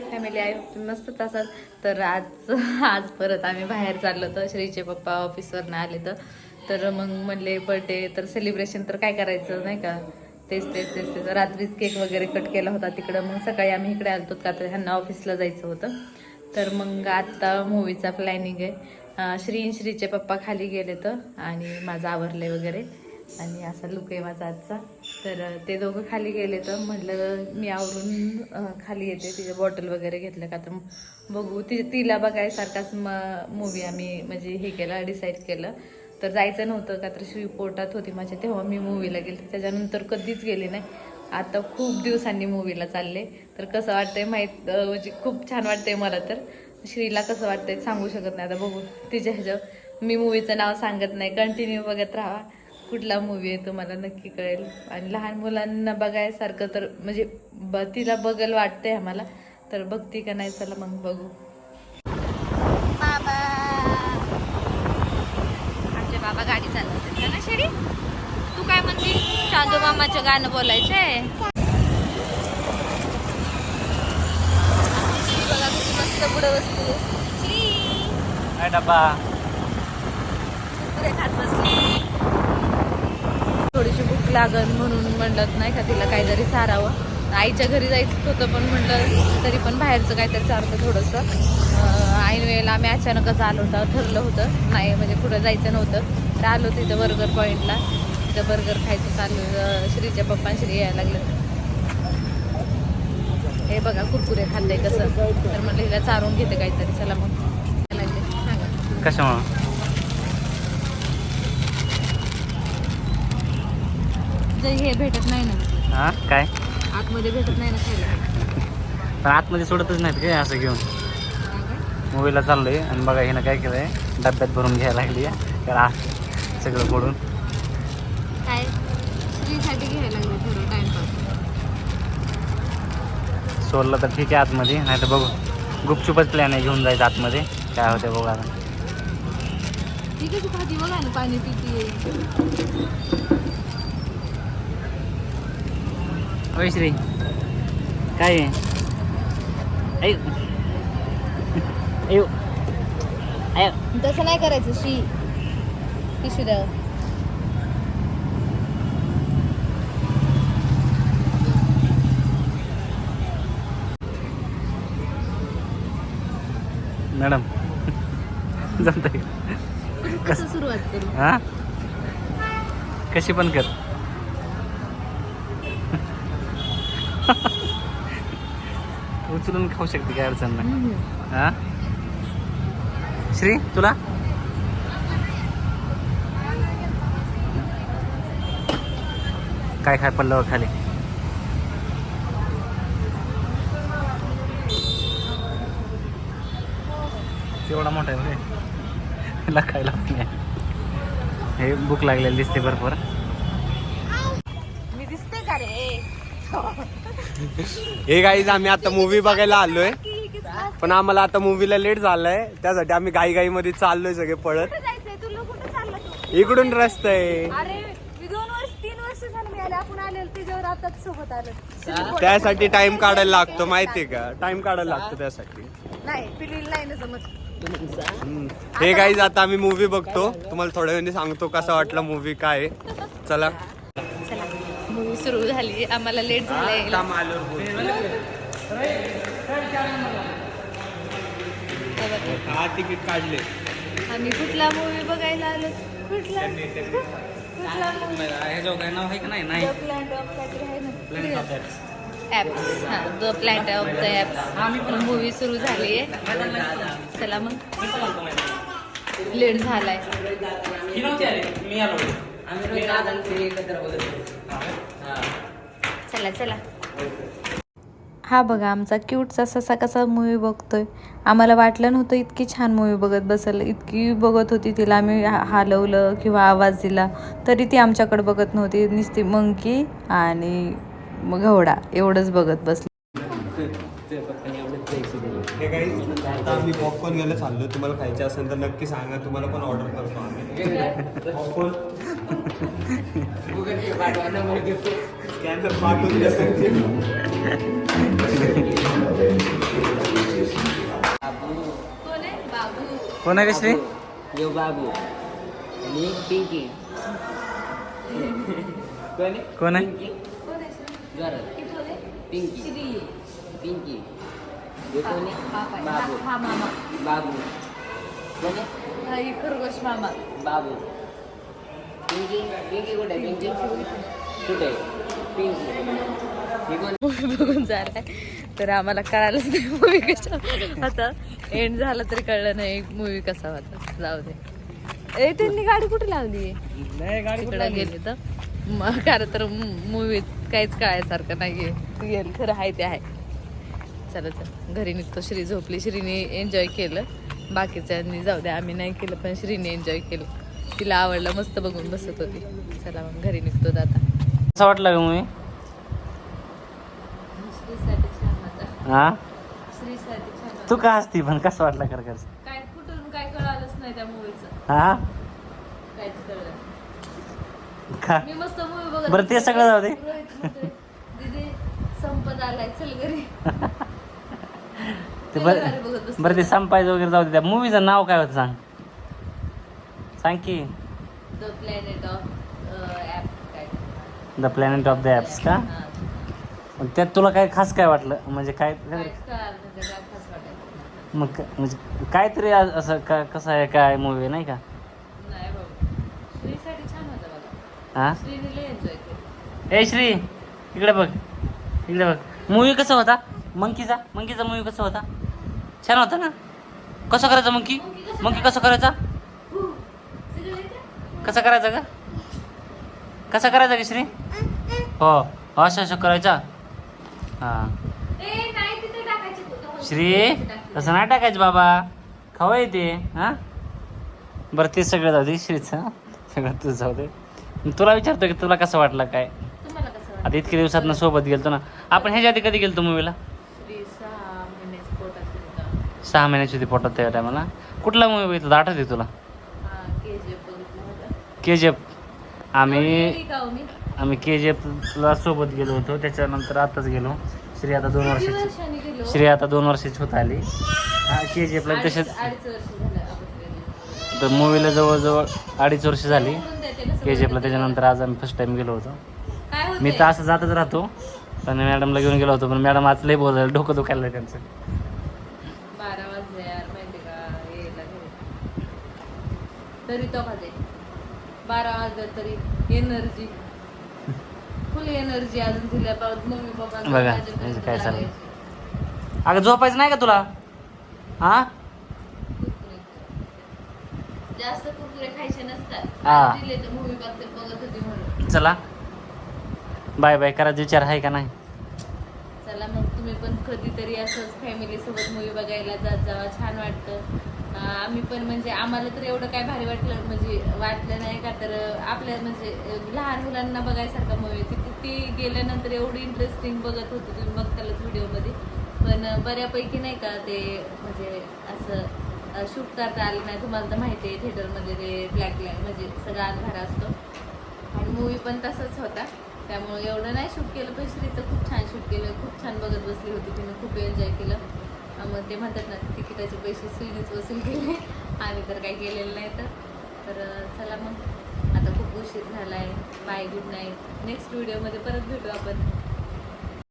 Family आहे मस्तच असाल. तर आज आज परत आम्ही बाहेर चाललो तर श्रीचे पप्पा ऑफिसवरनं आले तर. तर मग म्हणले बर्थडे तर सेलिब्रेशन तर काय करायचं नाही का? तेच तेच तेच तेच. रात्रीच केक वगैरे कट केला होता तिकडं. मग सकाळी आम्ही इकडे आलो का तर ह्यांना ऑफिसला जायचं होतं. तर मग आत्ता मूवीचा प्लॅनिंग आहे. श्री श्रीचे पप्पा खाली गेले तर आणि माझं आवरले वगैरे. आणि असा लुक आहे माझा आजचा. तर ते दोघं खाली गेले तर म्हटलं मी आवरून खाली येते. तिचे बॉटल वगैरे घेतलं का तर बघू. ती तिला बघायसारखाच म मूवी आम्ही म्हणजे हे केलं डिसाईड केलं. तर जायचं नव्हतं का तर श्री पोटात होती माझ्या तेव्हा मी मूवीला गेले. त्याच्यानंतर कधीच गेले नाही. आता खूप दिवसांनी मूवीला चालले. तर कसं वाटतंय माहीत म्हणजे खूप छान वाटतंय मला तर. श्रीला कसं वाटतंय सांगू शकत नाही. आता बघू तिच्या ह्याच्या मी मूवीचं नाव सांगत नाही. कंटिन्यू बघत राहा कुठला मूवी आहे तुम्हाला नक्की कळेल. आणि लहान मुलांना बघायसारखं तर म्हणजे ब तिला बघल वाटतंय आम्हाला. तर बघती का नाही चला मग बघू. बाबा. आमचे बाबा गाडी चालवतात. ना शेरी? तू काय म्हणते? चांदू मामाचं गाणं बोलायचंय? बघा किती मस्त पुढे बसते. काय डब्बा. कुरकुरे खात बसली लागल म्हणून म्हणलं नाही का तिला काहीतरी सारावं. आईच्या घरी जायचं होतं पण म्हणलं तरी पण बाहेरचं काहीतरी चालतं थोडंसं. ऐन वेळेला आम्ही अचानकच आलो होतं ठरलं होतं. नाही म्हणजे कुठं जायचं नव्हतं. तर आलो तिथं बर्गर पॉईंटला तिथं बर्गर खायचं चालू श्रीच्या पप्पा श्री यायला लागलं. हे बघा कुरकुरे खाल्लंय कसं तर म्हणलं हिला चारून घेते काहीतरी. चला मग. कशा हे भेटत नाही ना. हा? काय? आतमध्ये भेटत नाही ना खायला. पण आतमध्ये सोडतच नाहीत काय असं घेऊन? मूवीला चाललोय आणि बघा हिनं काय केलंय? डब्यात भरून घ्यायला लागली तर आ सगळं फोडून. काय? स्त्रीसाठी घ्यायला लागलं थोडं टाइमपास. सोडलं तर ठीक आहे आतमध्ये नाही तर बघू. गुपचुपच प्लॅन आहे घेऊन जायचं आतमध्ये. काय होते बघू आता. ती कशी खाती बघा ना पाणी पिती होय श्री काय आहे? तसं नाही करायचं शी. पिशू द्या मॅडम जमतंय कसं सुरुवात करू? हा? कशी पण कर. उचलून खाऊ शकते काय अडचण नाही. हा? श्री तुला? काय काय पडलं खाली. एवढा मोठा आहे त्याला खायला नाही. हे भूक लागलेली दिसते भरपूर. मी दिसते का रे? हे गाईज आम्ही आता मूवी बघायला आलोय. पण आम्हाला आता मूवीला लेट झालाय. त्यासाठी आम्ही घाई घाई मध्ये चाललोय सगळे पळत. इकडून रस्ता आहे. त्यासाठी टाइम काढायला लागतो माहितीये का? टाइम काढायला लागतो त्यासाठी. हे गाईज आता आम्ही मूवी बघतो. तुम्हाला थोड्या वेळाने सांगतो कसा वाटला मूवी काय आहे. चला. सुरू झाली. आम्हाला लेट झालंय. हा तिकीट काढले. आम्ही कुठला मूवी बघायला आलो? कुठला? The plant of the apps movie सुरू झाली आहे. चला मग. लेट झालाय. चला चला. हा बघा आमचा क्यूटचा ससा कसा मूवी बघतोय. आम्हाला वाटलं नव्हतं इतकी छान मूवी बघत बसल इतकी बघत होती तिला आम्ही हा- हलवलं किंवा आवाज दिला तरी ती आमच्याकडे बघत नव्हती. नुसती मंकी आणि मग घोडा एवढंच बघत बसली. हे काही आता आम्ही पॉपकॉर्न घ्यायला चाललो. तुम्हाला खायचे असेल तर नक्की सांगा. तुम्हाला पण ऑर्डर करतो आम्ही. पॉपकॉर्न कॅन्सर पाठवून द्या कोण आहे श्री यो बाबू. आणि पिंकी. कोण कोण आहे? पिंकी. पिंकी. बाबू हा मामा बाबू. कोण आहे? खरगोश मामा बाबू. पिंकी. पिंकी कुठे पिंकी? कुठे मूवी बघून झालाय तर आम्हाला कळालंच नाही मूवी कशा आता एंड झाला तरी कळलं नाही मूवी कसा होता. जाऊ दे. ए त्यांनी गाडी कुठे लावली? तिकडे गेली तर. मग खरं तर मूवीत काहीच कळायसारखं नाहीये. गेल खरं आहे ते आहे. चला चल. घरी निघतो. श्री झोपली. श्रीने एन्जॉय केलं. बाकीच्यांनी जाऊ दे. आम्ही नाही केलं पण श्रीने एन्जॉय केलं. तिला आवडलं. मस्त बघून बसत होती. चला मग घरी निघतो दादा कसं वाटलं मूवी छान होता हा. तू का असती पण? कसं वाटलं कर कर काय कुठून काय कळालंच नाही त्या मूवीचं हा? काहीच कळलं का? मी मस्त मूवी बघत बरं ते सगळं जाऊ दे. रोहित म्हणतोय, दीदी संपत आलाय चल घरी. ते चला घरी बघत बरं ते संपायचं वगैरे जाऊ दे. त्या मूवीचं नाव काय होतं सांग? सांग की. द प्लॅनेट ऑफ ऍप काय the planet of the apps का. पण त्यात तुला काय खास काय वाटलं? म्हणजे काय काय मग क- म्हणजे काहीतरी असं का कसं आहे काय मूवी नाही का? नाही बाबा. श्रीसाठी छान होतं बघा. हा श्रीने लय एन्जॉय केलं. ए श्री! इकडे बघ. इकडे बघ. मूवी कसा होता? मंकीचा मंकीचा मूवी कसा होता? छान होता ना? कसं करायचं मंकी मंकी कसं करायचा? कसा करायचा का कसा करायचा का श्री हो असं असं करायचा? हां. श्री तसं नाही टाकायचं बाबा. खवाय ते हां? बरं ते सगळं जाऊ दे श्रीचं सगळं तुझं जाऊ दे. तुला विचारतो की तुला कसं वाटलं काय? आता इतक्या दिवसात सोबत गेलतो ना. आपण ह्याच्या आधी कधी गेलतो मूवीला श्री सहा महिन्याच होता पोटात त्या टायमाला कुठला मूवी बघितला आठवते तुला? के जी एफ आम्ही आम्ही के जी एफला सोबत गेलो होतो त्याच्यानंतर आताच गेलो. श्री आता दोन वर्षाची श्री आता दोन वर्षाची होत आली. हा के जी एफला तसेच. तर मूवीला जवळजवळ अडीच वर्ष झाली. के जी एफला त्याच्यानंतर आज आम्ही फर्स्ट टाइम गेलो होतो. मी? तर असं जातच राहतो पण मॅडमला घेऊन गेलो होतो पण मॅडम आज लय बोलायला डोकं दुखायला त्यांचं. तरी तो बारा वाजले तरी एनर्जी फुल एनर्जी अजून दिल्या मम्मी बघा, म्हणजे काय चाललंय. अगं झोपायचं नाही का तुला? हा? जास्त कुरकुरे खायचे नसतात. हा. आज दिले तर मूवी बघते बघत होती म्हणून. चला. बाय बाय करायचा विचार आहे का नाही? चला मग तुम्ही पण कधीतरी असंच फॅमिली सोबत मूवी बघायला जात जावा. छान वाटतं. आम्ही पण म्हणजे आम्हाला तर एवढं काय भारी वाटलं म्हणजे वाटलं नाही का तर आपल्या म्हणजे लहान मुलांना बघायसारखा मूवी ती ती गेल्यानंतर एवढी इंटरेस्टिंग बघत होती तुम्ही बघतालच व्हिडिओमध्ये. पण बऱ्यापैकी नाही का ते म्हणजे असं शूट करता आलं नाही तुम्हाला तर माहिती आहे थिएटरमध्ये ते ब्लॅक ब्लॅक म्हणजे सगळा अंधारा असतो. आणि मूवी पण तसंच होता. त्यामुळे एवढं नाही शूट केलं पण श्रीचं खूप छान शूट केलं खूप छान बघत बसली होती तिने खूप एन्जॉय केलं. मग ते म्हणतात ना तिकिटाचे पैसे सुईनेच वसूल केले. आम्ही तर काही केलेलं नाही तर. तर चला मग. आता खूप उशीर झाला आहे बाय गुड नाईट नेक्स्ट व्हिडिओमध्ये परत भेटू आपण.